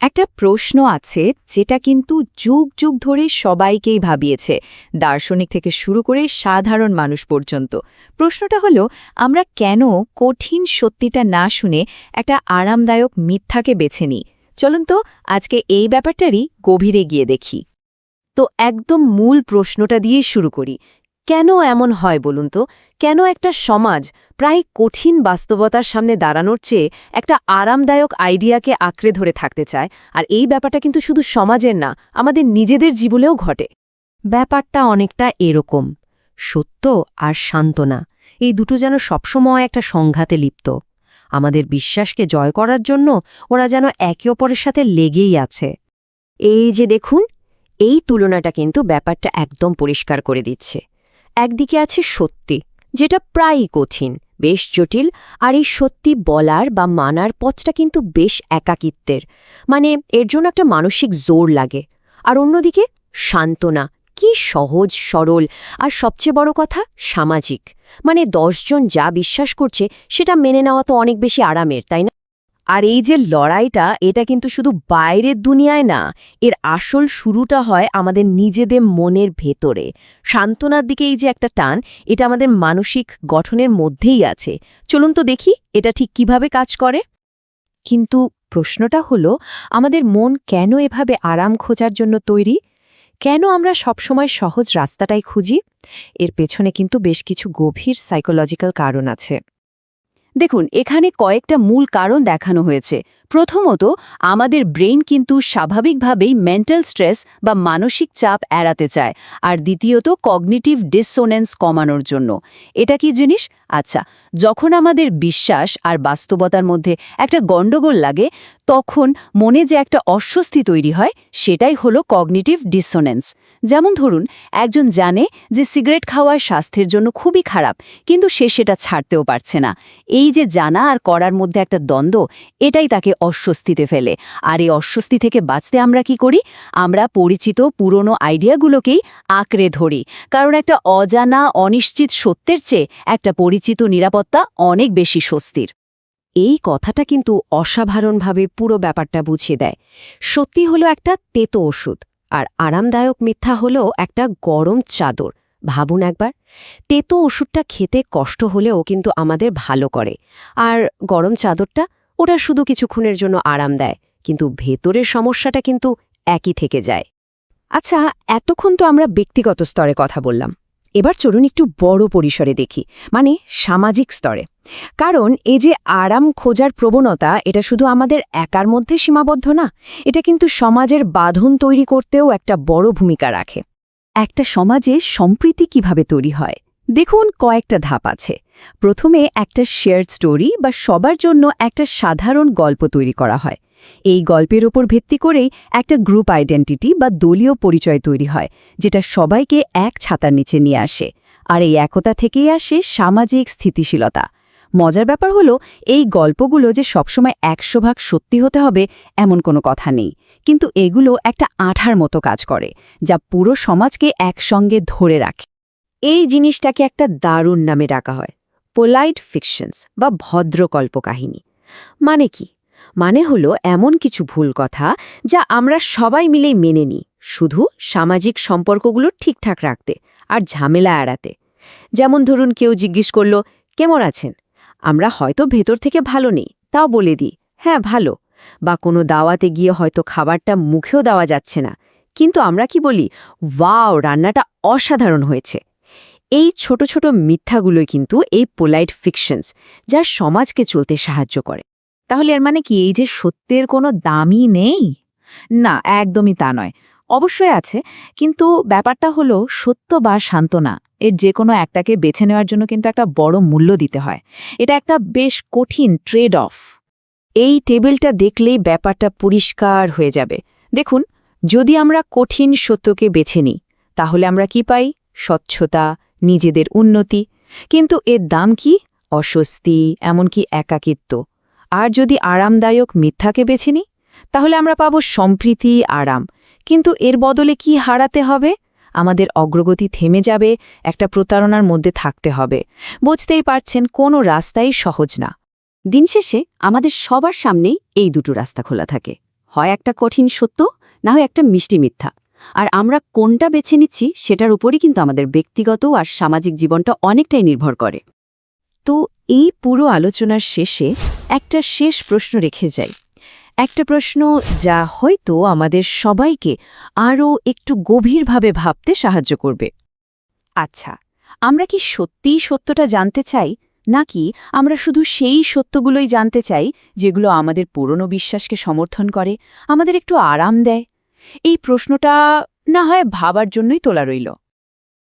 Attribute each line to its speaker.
Speaker 1: একটা প্রশ্ন আছে যেটা কিন্তু যুগ যুগ ধরে সবাইকেই ভাবিয়েছে, দার্শনিক থেকে শুরু করে সাধারণ মানুষ পর্যন্ত। প্রশ্নটা হলো, আমরা কেন কঠিন সত্যিটা না শুনে একটা আরামদায়ক মিথ্যাকে বেছে নিই? চলুন তো আজকে এই ব্যাপারটারই গভীরে গিয়ে দেখি।
Speaker 2: তো একদম মূল প্রশ্নটা দিয়ে শুরু করি কেন এমন হয় বলুন তো? কেন একটা সমাজ প্রায় কঠিন বাস্তবতার সামনে দাঁড়ানোর চেয়ে একটা আরামদায়ক আইডিয়াকে আঁকড়ে ধরে থাকতে চায়? আর এই ব্যাপারটা কিন্তু শুধু সমাজের না, আমাদের নিজেদের জীবনেও ঘটে। ব্যাপারটা অনেকটা এরকম, সত্য আর সান্ত্বনা। এই দুটো যেন সবসময় একটা সংঘাতে লিপ্ত। আমাদের বিশ্বাসকে জয় করার জন্য ওরা যেন একে অপরের সাথে লেগেই আছে। এই যে দেখুন, এই তুলনাটা কিন্তু ব্যাপারটা একদম পরিষ্কার করে দিচ্ছে। একদিকে আছে সত্যি, যেটা প্রায়ই কঠিন, বেশ জটিল, আর এই সত্যি বলার বা মানার পথটা কিন্তু বেশ একাকিত্বের। মানে এর জন্য একটা মানসিক জোর লাগে, আর অন্যদিকে সান্ত্বনা, কি সহজ, সরল, আর সবচেয়ে বড় কথা সামাজিক। মানে দশজন যা বিশ্বাস করছে, সেটা মেনে নেওয়া তো অনেক বেশি আরামের, তাই না? আর এই যে লড়াইটা, এটা কিন্তু শুধু বাইরের দুনিয়ায় না, এর আসল শুরুটা হয় আমাদের নিজেদের মনের ভেতরে। সান্ত্বনার দিকে এই যে একটা টান, এটা আমাদের মানসিক গঠনের মধ্যেই আছে। চলুন তো দেখি এটা ঠিক কীভাবে কাজ করে। কিন্তু প্রশ্নটা হলো, আমাদের মন কেন এভাবে আরাম খোঁজার জন্য তৈরি? কেন আমরা সবসময় সহজ রাস্তাটাই খুঁজি? এর পেছনে কিন্তু বেশ কিছু গভীর সাইকোলজিক্যাল কারণ আছে।
Speaker 1: দেখুন এখানে কয়েকটা মূল কারণ দেখানো হয়েছে। প্রথমত, আমাদের ব্রেন কিন্তু স্বাভাবিকভাবেই মেন্টাল স্ট্রেস বা মানসিক চাপ এড়াতে চায়। আর দ্বিতীয়ত, কগনিটিভ ডিসোনেন্স কমানোর জন্য। এটা কি জিনিস? আচ্ছা যখন আমাদের বিশ্বাস আর বাস্তবতার মধ্যে একটা গণ্ডগোল লাগে, তখন মনে যে একটা অস্বস্তি তৈরি হয়, সেটাই হলো কগনিটিভ ডিসোনেন্স যেমন ধরুন, একজন জানে যে সিগারেট খাওয়া স্বাস্থ্যের জন্য খুবই খারাপ, কিন্তু সে সেটা ছাড়তেও পারছে না। এই যে জানা আর করার মধ্যে একটা দ্বন্দ্ব, এটাই তাকে অস্বস্তিতে ফেলে। আর এই অস্বস্তি থেকে বাঁচতে আমরা কি করি? আমরা পরিচিত পুরনো আইডিয়াগুলোকেই আঁকড়ে ধরি। কারণ একটা অজানা, অনিশ্চিত সত্যের চেয়ে একটা পরিচিত নিরাপত্তা অনেক বেশি স্বস্তির।
Speaker 2: এই কথাটা কিন্তু অসাধারণভাবে পুরো ব্যাপারটা বুঝিয়ে দেয়। সত্যি হলো একটা তেতো ওষুধ, আর আরামদায়ক মিথ্যা হলো একটা গরম চাদর। ভাবুন একবার, তেতো ওষুধটা খেতে কষ্ট হলেও কিন্তু আমাদের ভালো করে। আর গরম চাদরটা ওটা শুধু কিছুক্ষণের জন্য আরাম দেয়, কিন্তু ভেতরের সমস্যাটা কিন্তু একই থেকে যায়। আচ্ছা এতক্ষণ তো আমরা ব্যক্তিগত স্তরে কথা বললাম। এবার চলুন একটু বড় পরিসরে দেখি মানে সামাজিক স্তরে। কারণ এই যে আরাম খোঁজার প্রবণতা, এটা শুধু আমাদের একার মধ্যে সীমাবদ্ধ না, এটা কিন্তু সমাজের বাঁধন তৈরি করতেও একটা বড় ভূমিকা রাখে। একটা সমাজে সম্প্রীতি কীভাবে তৈরি হয়? দেখুন কয়েকটা ধাপ আছে। প্রথমে একটা শেয়ার স্টোরি বা সবার জন্য একটা সাধারণ গল্প তৈরি করা হয়। এই গল্পের ওপর ভিত্তি করেই একটা গ্রুপ আইডেন্টিটি বা দলীয় পরিচয় তৈরি হয়, যেটা সবাইকে এক ছাতার নিচে নিয়ে আসে আর এই একতা থেকেই আসে সামাজিক স্থিতিশীলতা। মজার ব্যাপার হলো, এই গল্পগুলো যে সবসময় একশো ভাগ সত্যি হতে হবে এমন কোনো কথা নেই। কিন্তু এগুলো একটা আঠার মতো কাজ করে, যা পুরো সমাজকে একসঙ্গে ধরে রাখে। এই জিনিসটাকে একটা দারুণ নামে ডাকা হয়, পোলাইট ফিকশনস বা ভদ্র কল্পকাহিনী মানে কি? মানে হলো এমন কিছু ভুল কথা যা আমরা সবাই মিলেই মেনে নিই, শুধু সামাজিক সম্পর্কগুলো ঠিকঠাক রাখতে আর ঝামেলা এড়াতে। যেমন ধরুন কেউ জিজ্ঞেস করল, কেমন আছেন? আমরা হয়তো ভেতর থেকে ভালো নেই, তাও বলে দিই হ্যাঁ ভালো। বা কোনো দাওয়াতে গিয়ে হয়তো খাবারটা মুখেও দেওয়া যাচ্ছে না। কিন্তু আমরা কি বলি, ওয়াও, রান্নাটা অসাধারণ হয়েছে। এই ছোট ছোট মিথ্যাগুলোই কিন্তু এই পোলাইট ফিকশনস যা সমাজকে চলতে সাহায্য করে।
Speaker 1: তাহলে এর মানে কি? এই যে সত্যের কোনো দামই নেই? না, একদমই তা নয়। অবশ্যই আছে, কিন্তু ব্যাপারটা হলো সত্য বা সান্ত্বনা, এর যে কোনো একটাকে বেছে নেওয়ার জন্য কিন্তু একটা বড় মূল্য দিতে হয়। এটা একটা বেশ কঠিন ট্রেড অফ
Speaker 2: এই টেবিলটা দেখলেই ব্যাপারটা পরিষ্কার হয়ে যাবে। দেখুন, যদি আমরা কঠিন সত্যকে বেছে নিই, তাহলে আমরা কি পাই? স্বচ্ছতা নিজেদের উন্নতি। কিন্তু এর দাম কি? অস্বস্তি, এমনকি একাকিত্ব। আর যদি আরামদায়ক মিথ্যাকে বেছে নিই, তাহলে আমরা পাব সম্প্রীতি, আরাম। কিন্তু এর বদলে কি হারাতে হবে? আমাদের অগ্রগতি থেমে যাবে, একটা প্রতারণার মধ্যে থাকতে হবে। বুঝতেই পারছেন, কোনো রাস্তাই সহজ না। দিন শেষে আমাদের সবার সামনেই এই দুটো রাস্তা খোলা থাকে।
Speaker 1: হয় একটা কঠিন সত্য, না হয় একটা মিষ্টি মিথ্যা। আর আমরা কোনটা বেছে নিচ্ছি সেটার উপরই কিন্তু আমাদের ব্যক্তিগত আর সামাজিক জীবনটা অনেকটাই নির্ভর করে।
Speaker 2: তো এই পুরো আলোচনার শেষে একটা শেষ প্রশ্ন রেখে যাই। একটা প্রশ্ন যা হয়তো আমাদের সবাইকে আরও একটু গভীরভাবে ভাবতে সাহায্য করবে।
Speaker 1: আচ্ছা আমরা কি সত্যিই সত্যটা জানতে চাই, নাকি আমরা শুধু সেই সত্যগুলোই জানতে চাই যেগুলো আমাদের পুরনো বিশ্বাসকে সমর্থন করে, আমাদের একটু আরাম দেয়? এই প্রশ্নটা না হয় ভাবার জন্যই তোলা রইল।